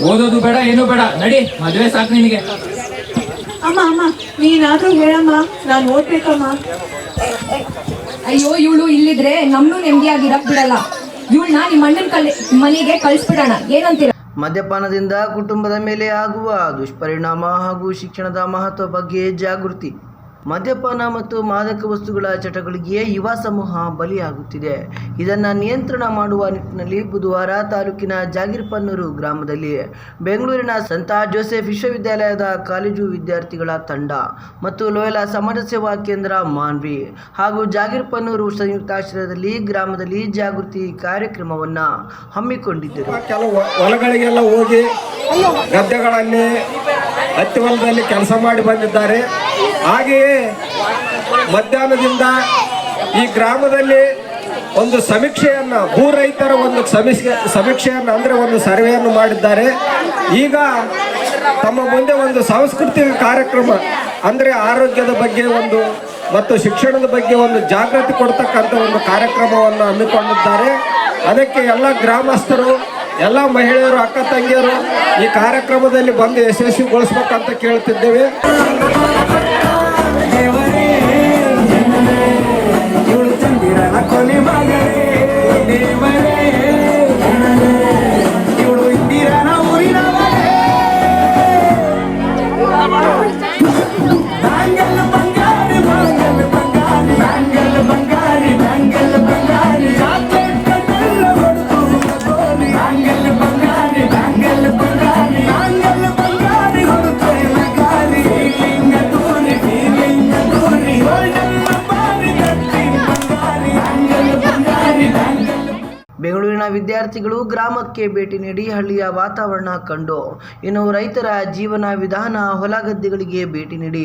ಓದೋದು ಬೇಡ ಏನು ಬೇಡ. ನಡಿ ಮದ್ವೆ ಸಾಕು ನಿನಗೆ. ಅಮ್ಮ ಅಮ್ಮ ನೀನಾದ್ರೂ ಹೇಳಮ್ಮ. ನಾನು ಓದ್ಬೇಕಮ್ಮ. ಅಯ್ಯೋ ಇವಳು ಇಲ್ಲಿದ್ರೆ ನಮ್ನು ನೆಮ್ಮದಿಯಾಗಿರಕ್ ಬಿಡಲ್ಲ. ಇವಳನ್ನ ನಿಮ್ಮ ಅಣ್ಣನ ಕಲ್ ಮನೆಗೆ ಕಳ್ಸ್ಬಿಡೋಣ. ಏನಂತೀರ? ಮದ್ಯಪಾನದಿಂದ ಕುಟುಂಬದ ಮೇಲೆ ಆಗುವ ದುಷ್ಪರಿಣಾಮ ಹಾಗೂ ಶಿಕ್ಷಣದ ಮಹತ್ವ ಬಗ್ಗೆ ಜಾಗೃತಿ. ಮದ್ಯಪಾನ ಮತ್ತು ಮಾದಕ ವಸ್ತುಗಳ ಚಟಗಳಿಗೆ ಯುವ ಸಮೂಹ ಬಲಿಯಾಗುತ್ತಿದೆ. ಇದನ್ನು ನಿಯಂತ್ರಣ ಮಾಡುವ ನಿಟ್ಟಿನಲ್ಲಿ ಬುಧವಾರ ತಾಲೂಕಿನ ಜಾಗಿರ್ಪನ್ನೂರು ಗ್ರಾಮದಲ್ಲಿ ಬೆಂಗಳೂರಿನ ಸಂತ ಜೋಸೆಫ್ ವಿಶ್ವವಿದ್ಯಾಲಯದ ಕಾಲೇಜು ವಿದ್ಯಾರ್ಥಿಗಳ ತಂಡ ಮತ್ತು ಲೋಯಲ ಸಮಾಜ ಸೇವಾ ಕೇಂದ್ರ ಮಾನ್ವಿ ಹಾಗೂ ಜಾಗಿರ್ಪನ್ನೂರು ಸಂಯುಕ್ತಾಶ್ರಯದಲ್ಲಿ ಗ್ರಾಮದಲ್ಲಿ ಜಾಗೃತಿ ಕಾರ್ಯಕ್ರಮವನ್ನು ಹಮ್ಮಿಕೊಂಡಿದ್ದರು. ಕೆಲವು ಹೊಲಗಳಿಗೆಲ್ಲ ಹೋಗಿ ಗದ್ದೆಗಳಲ್ಲಿ ಹತ್ತಿ ಹೊಲದಲ್ಲಿ ಕೆಲಸ ಮಾಡಿ ಬಂದಿದ್ದಾರೆ. ಹಾಗೆಯೇ ಮಧ್ಯಾಹ್ನದಿಂದ ಈ ಗ್ರಾಮದಲ್ಲಿ ಒಂದು ಸಮೀಕ್ಷೆಯನ್ನು ಭೂ ರೈತರ ಒಂದು ಸಮೀಕ್ಷೆ, ಸಮೀಕ್ಷೆಯನ್ನು ಅಂದರೆ ಒಂದು ಸರ್ವೆಯನ್ನು ಮಾಡಿದ್ದಾರೆ. ಈಗ ತಮ್ಮ ಮುಂದೆ ಒಂದು ಸಾಂಸ್ಕೃತಿಕ ಕಾರ್ಯಕ್ರಮ ಅಂದರೆ ಆರೋಗ್ಯದ ಬಗ್ಗೆ ಒಂದು ಮತ್ತು ಶಿಕ್ಷಣದ ಬಗ್ಗೆ ಒಂದು ಜಾಗೃತಿ ಕೊಡ್ತಕ್ಕಂಥ ಒಂದು ಕಾರ್ಯಕ್ರಮವನ್ನು ಹಮ್ಮಿಕೊಂಡಿದ್ದಾರೆ. ಅದಕ್ಕೆ ಎಲ್ಲ ಗ್ರಾಮಸ್ಥರು ಎಲ್ಲ ಮಹಿಳೆಯರು ಅಕ್ಕ ತಂಗಿಯರು ಈ ಕಾರ್ಯಕ್ರಮದಲ್ಲಿ ಬಂದು ಯಶಸ್ವಿಗೊಳಿಸ್ಬೇಕಂತ ಕೇಳ್ತಿದ್ದೇವೆ. ವಿದ್ಯಾರ್ಥಿಗಳು ಗ್ರಾಮಕ್ಕೆ ಭೇಟಿ ನೀಡಿ ಹಳ್ಳಿಯ ವಾತಾವರಣ ಕಂಡು. ಇನ್ನು ರೈತರ ಜೀವನ ವಿಧಾನ ಹೊಲ ಗದ್ದೆಗಳಿಗೆ ಭೇಟಿ ನೀಡಿ.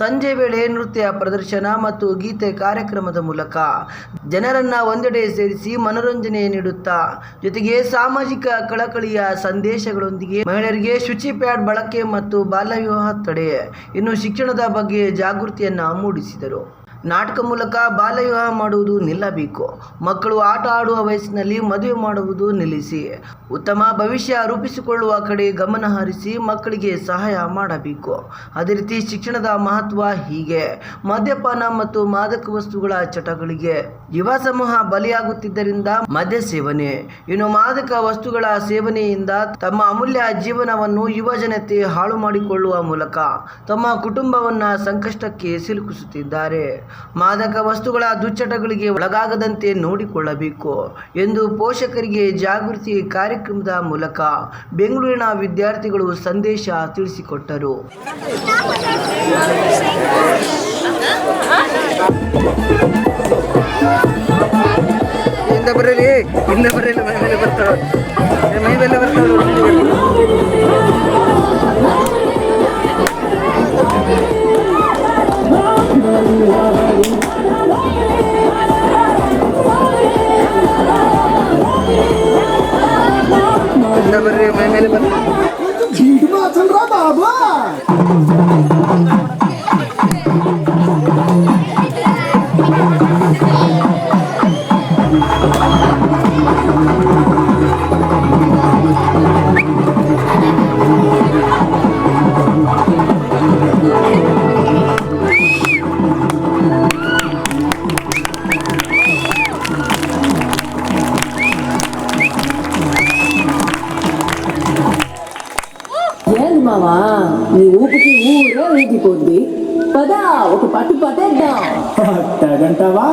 ಸಂಜೆ ವೇಳೆ ನೃತ್ಯ ಪ್ರದರ್ಶನ ಮತ್ತು ಗೀತೆ ಕಾರ್ಯಕ್ರಮದ ಮೂಲಕ ಜನರನ್ನ ಒಂದೆಡೆ ಸೇರಿಸಿ ಮನೋರಂಜನೆ ನೀಡುತ್ತಾ. ಜೊತೆಗೆ ಸಾಮಾಜಿಕ ಕಳಕಳಿಯ ಸಂದೇಶಗಳೊಂದಿಗೆ ಮಹಿಳೆಯರಿಗೆ ಶುಚಿ ಪ್ಯಾಡ್ ಬಳಕೆ ಮತ್ತು ಬಾಲ್ಯ ವಿವಾಹ ತಡೆ. ಇನ್ನು ಶಿಕ್ಷಣದ ಬಗ್ಗೆ ಜಾಗೃತಿಯನ್ನ ಮೂಡಿಸಿದರು. ನಾಟಕ ಮೂಲಕ ಬಾಲ್ಯ ವಿವಾಹ ಮಾಡುವುದು ನಿಲ್ಲಬೇಕು. ಮಕ್ಕಳು ಆಟ ಆಡುವ ವಯಸ್ಸಿನಲ್ಲಿ ಮದುವೆ ಮಾಡುವುದು ನಿಲ್ಲಿಸಿ. ಉತ್ತಮ ಭವಿಷ್ಯ ರೂಪಿಸಿಕೊಳ್ಳುವ ಕಡೆ ಗಮನ ಹರಿಸಿ ಮಕ್ಕಳಿಗೆ ಸಹಾಯ ಮಾಡಬೇಕು. ಅದೇ ರೀತಿ ಶಿಕ್ಷಣದ ಮಹತ್ವ ಹೀಗೆ. ಮದ್ಯಪಾನ ಮತ್ತು ಮಾದಕ ವಸ್ತುಗಳ ಚಟಗಳಿಗೆ ಯುವ ಸಮೂಹ ಬಲಿಯಾಗುತ್ತಿದ್ದರಿಂದ ಮದ್ಯ ಸೇವನೆ. ಇನ್ನು ಮಾದಕ ವಸ್ತುಗಳ ಸೇವನೆಯಿಂದ ತಮ್ಮ ಅಮೂಲ್ಯ ಜೀವನವನ್ನು ಯುವ ಜನತೆ ಹಾಳು ಮಾಡಿಕೊಳ್ಳುವ ಮೂಲಕ ತಮ್ಮ ಕುಟುಂಬವನ್ನ ಸಂಕಷ್ಟಕ್ಕೆ ಸಿಲುಕಿಸುತ್ತಿದ್ದಾರೆ. ಮಾದಕ ವಸ್ತುಗಳ ದುಚ್ಚಟಗಳಿಗೆ ಒಳಗಾಗದಂತೆ ನೋಡಿಕೊಳ್ಳಬೇಕು ಎಂದು ಪೋಷಕರಿಗೆ ಜಾಗೃತಿ ಕಾರ್ಯಕ್ರಮದ ಮೂಲಕ ಬೆಂಗಳೂರಿನ ವಿದ್ಯಾರ್ಥಿಗಳು ಸಂದೇಶ ತಿಳಿಸಿಕೊಟ್ಟರು. ಬರಲಿ, ಇನ್ನ ಬರಲಿ ಮೈ ಮೇಲೆ ಬರ್ರಿ ಮೈ ಮೇಲೆ ಬರ್ತಾವ అయిపోద్ది పదా ఒక పట్టు పట్టేద్దాం. పట్టదంటావా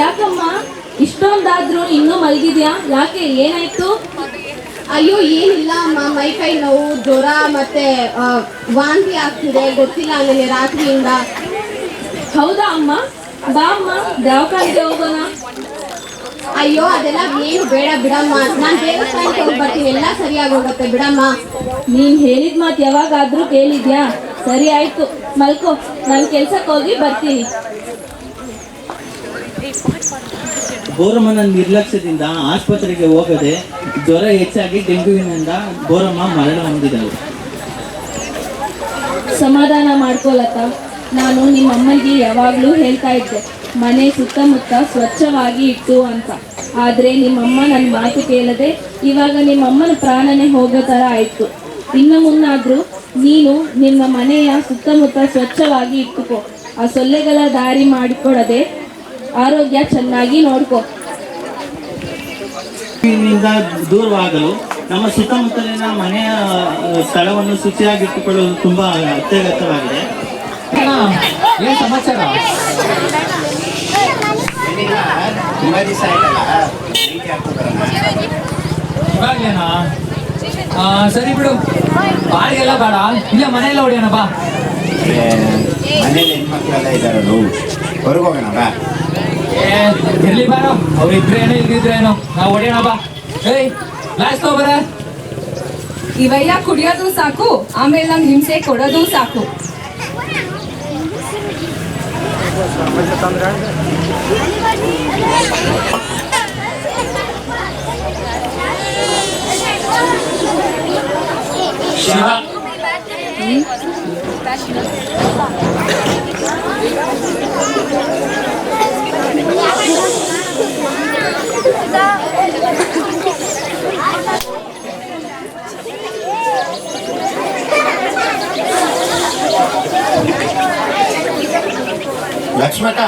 ಯಾಕಮ್ಮ? ಇಷ್ಟೊಂದಾದ್ರೂ ಇನ್ನೂ ಮಲಗಿದ್ಯಾ? ಯಾಕೆ? ಏನಾಯ್ತು? ಅಯ್ಯೋ ಏನಿಲ್ಲ ಅಮ್ಮ. ಮೈ ಕೈ ನೋವು ಜ್ವರ ಮತ್ತೆ ವಾಂತಿ ಆಗ್ತಿದೆ. ಗೊತ್ತಿಲ್ಲ ನನಗೆ ರಾತ್ರಿಯಿಂದ. ಹೌದಾ ಅಮ್ಮ? ಬಾ ಅಮ್ಮ ದವಾಖಾನೆಗೆ ಹೋಗೋಣ. ಅಯ್ಯೋ ಅದೆಲ್ಲ ಏನು ಬೇಡ ಬಿಡಮ್ಮ. ನಾನು ದೇವಸ್ಥಾನಕ್ಕೆ ಹೋಗಿ ಬರ್ತೀನಿ. ಎಲ್ಲ ಸರಿಯಾಗಿ ಹೋಗುತ್ತೆ ಬಿಡಮ್ಮ. ನೀನ್ ಹೇಳಿದ ಮಾತು ಯಾವಾಗಾದ್ರೂ ಕೇಳಿದ್ಯಾ? ಸರಿ ಆಯ್ತು. ಮಲ್ಕೋ ನಾನು ಕೆಲ್ಸಕ್ಕೆ ಹೋಗಿ ಬರ್ತೀನಿ. ಬೋರಮ್ಮನ ನಿರ್ಲಕ್ಷ್ಯದಿಂದ ಆಸ್ಪತ್ರೆಗೆ ಹೋಗದೆ ಜ್ವರ ಹೆಚ್ಚಾಗಿ ಡೆಂಗ್ಯೂವಿನಿಂದ ಗೋರಮ್ಮ ಮರಣ ಹೊಂದಿದಳು. ಸಮಾಧಾನ ಮಾಡ್ಕೊಳತ್ತ ನಾನು ನಿಮ್ಮ ಅಮ್ಮನಿಗೆ ಯಾವಾಗಲೂ ಹೇಳ್ತಾ ಇದ್ದೆ ಮನೆ ಸುತ್ತಮುತ್ತ ಸ್ವಚ್ಛವಾಗಿ ಇಟ್ಟು ಅಂತ. ಆದರೆ ನಿಮ್ಮಮ್ಮ ನನ್ನ ಮಾತು ಕೇಳದೆ ಇವಾಗ ನಿಮ್ಮಮ್ಮನ ಪ್ರಾಣನೇ ಹೋಗೋ ಥರ ಆಯಿತು. ಇನ್ನು ಮುನ್ನಾದರೂ ನೀನು ನಿಮ್ಮ ಮನೆಯ ಸುತ್ತಮುತ್ತ ಸ್ವಚ್ಛವಾಗಿ ಇಟ್ಟುಕೋ. ಆ ಸೊಳ್ಳೆಗಳ ದಾರಿ ಮಾಡಿಕೊಡದೆ ಆರೋಗ್ಯ ಚೆನ್ನಾಗಿ ನೋಡ್ಕೋ. ದೂರವಾಗಲು ನಮ್ಮ ಸುತ್ತಮುತ್ತಲಿನ ಮನೆಯ ಸ್ಥಳವನ್ನು ಶುಚಿಯಾಗಿಟ್ಟುಕೊಳ್ಳಲು ತುಂಬಾ ಅತ್ಯಗತ್ಯವಾಗಿದೆ. ಅಣ್ಣ, ಏನ್ ಸಮಾಚಾರ? ಸರಿ ಬಿಡು. ಬಾಡಿಗೆಲ್ಲ ಬೇಡ. ಇಲ್ಲ ಮನೆಯಲ್ಲ ಹೊಡಿಯೋಣ ಬಾ. ಮನೇಲಿ ಹೆಣ್ಮಕ್ಳೆಲ್ಲ ಇದ್ದಾರಲ್ಲ ಹೊರಗೋಗೋಣ ಬಾ. ಏ ಇರ್ಲಿ ಬಾರೋ. ಅವ್ರಿದ್ರೇನೋ ಇಲ್ದಿದ್ರೇನೋ ನಾವು ಹೊಡಿಯೋಣ ಬಾ. ಏಯ್ ಲಾಸ್ಟ್ ತಗೋಬರ ಇವೆಲ್ಲ ಕುಡಿಯೋದು ಸಾಕು ಆಮೇಲೆ ನಮ್ಗೆ ಹಿಂಸೆ ಕೊಡೋದು ಸಾಕು. ಶಿವ ಲಕ್ಷ್ಮಕ್ಕ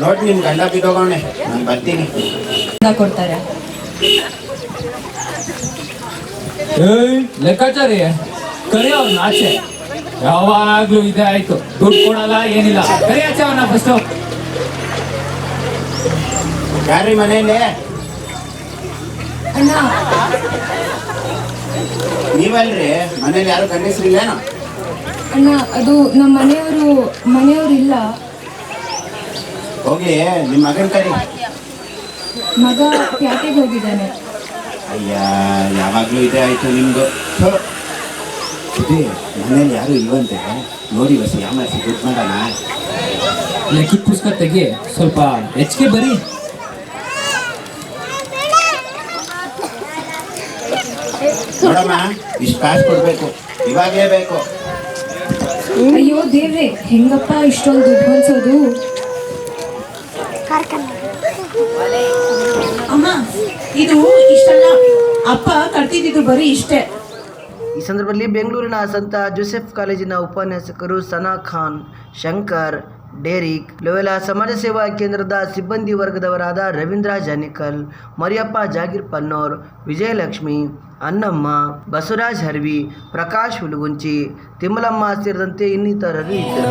ನೋಡಿ ನಿಮ್ ಗಂಡ ಬಿದ್ದೋಗವನೆ ನಾನು ಬರ್ತೀನಿ. ಕೊಡ್ತಾರೆ. ಏಯ್ ಲೆಕ್ಕಾಚಾರಿ ಕರಿ ಅವ್ರ ಆಚೆ. ಯಾವಾಗ್ಲೂ ಇದೇ ಆಯ್ತು. ದುಡ್ಡು ಕೊಡಲ್ಲ ಏನಿಲ್ಲ. ಕರಿ ಆಚೆ ಅವನ ಫಸ್ಟ್ ಯಾರೀ ಮನೆಯಲ್ಲಿ? ಅಣ್ಣ. ನೀವಲ್ರಿ? ಮನೇಲಿ ಯಾರು ಗಂಡಸ್ರಿಲ್ಲೇನೋ ಅಣ್ಣ ಅದು ನಮ್ಮ ಮನೆಯವರು ಮನೆಯವರು ಇಲ್ಲ. ಹೋಗಿ ನಿಮ್ಮ ಮಗನ ಕರಿ. ಮಗ ಪ್ಯಾಟೆಗೆ ಹೋಗಿದ್ದಾನೆ. ಅಯ್ಯ ಯಾವಾಗಲೂ ಇದೇ ಆಯಿತು ನಿಮ್ದು. ಇದೆ ಮನೇಲಿ ಯಾರು ಇಲ್ವಂತೆ. ನೋಡಿ ಬಸ್ ಯಾಮರ್ಸಿ ದುಡ್ಡು ಮಾಡೋಣ? ಲೆಕ್ಕದ ಪುಸ್ತಕ ತೆಗಿ. ಸ್ವಲ್ಪ ಹೆಚ್ಚಿಗೆ ಬರೀ. ನೋಡಮ್ಮ ಇಷ್ಟು ಕಾಸು ಕೊಡಬೇಕು. ಇವಾಗಲೇ ಬೇಕು. ಅಯ್ಯೋ ದೇವ್ರೆ ಹೆಂಗಪ್ಪ ಇಷ್ಟೊಂದು ದುಡ್ಡು ಹೊಂದ್ಸೋದು? ಅಮ್ಮ ಇದು ಇಷ್ಟಲ್ಲ. ಅಪ್ಪ ಕಟ್ತಿದ್ದು ಬರೀ ಇಷ್ಟೇ. ಈ ಸಂದರ್ಭದಲ್ಲಿ ಬೆಂಗಳೂರಿನ ಸಂತ ಜೋಸೆಫ್ ಕಾಲೇಜಿನ ಉಪನ್ಯಾಸಕರು ಸನಾ ಖಾನ್ ಶಂಕರ್ ಡೇರಿಕ್ ಲೋವೆಲಾ ಸಮಾಜ ಸೇವಾ ಕೇಂದ್ರದ ಸಿಬ್ಬಂದಿ ವರ್ಗದವರಾದ ರವೀಂದ್ರ ಜಾನಿಕಲ್ ಮರಿಯಪ್ಪ ಜಾಗೀರ್ ಪನ್ನೋರ್ ವಿಜಯಲಕ್ಷ್ಮಿ ಅನ್ನಮ್ಮ ಬಸವರಾಜ್ ಹರ್ವಿ ಪ್ರಕಾಶ್ ಹುಲಗುಂಚಿ ತಿಮ್ಮಲಮ್ಮ ಸೇರಿದಂತೆ ಇನ್ನಿತರರು ಇದ್ದರು.